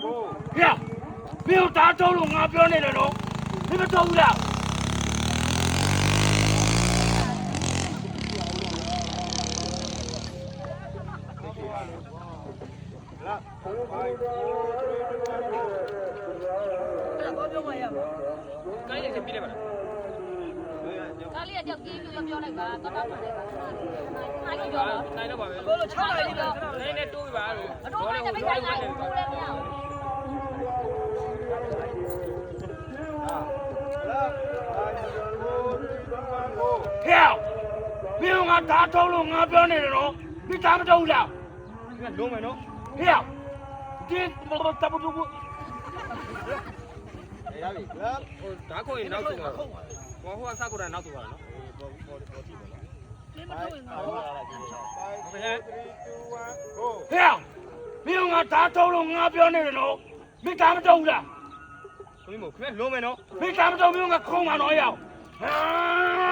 ဟဲ့မင်းတို့ဓာတ်ထုံးလို့ငါပြောနေတယ်နော်မင်းမတော်ဘူးလားကိုင်းလေးပြလိုက်ပါလားဒါလေးကကြောက်ကြီးပြီးပြောလိုက်ပါတော့တော့လိုက်ပါအားလုံးပြောတော့နိုင်တော့ပါပဲကိုလို6လိုက်ပြီလားနည်းနည်းတိုးပြပါလို့အတော့လည်းပိတ်တိုင်းလိုက်ဘူးလည်းမရဘူး ဟဲ့မင်းတို့ငါဓာတ်ထုံးလို့ငါပြောနေတယ်နော်မင်းဓာတ်မတော်ဘူးလားဒီကလုံးမယ်နော်ဟဲ့ဒီဘဘတပတူကိုရပြီဟိုဓာတ်ခွင်နောက်ဆုံးပါဟိုဟိုကစကူတာနောက်ဆုံးပါနော်ပေါ်ပေါ်ပေါ်ကြည့်ပါလားဟုတ်ကဲ့ဟဲ့မင်းတို့ငါဓာတ်ထုံးလို့ငါပြောနေတယ်နော်မင်းဓာတ်မတော်ဘူးလားခမင်းမခမင်းလုံးမယ်နော်မင်းဓာတ်မတော်မင်းတို့ငါခုံးမှာတော့ရအောင်ဟာ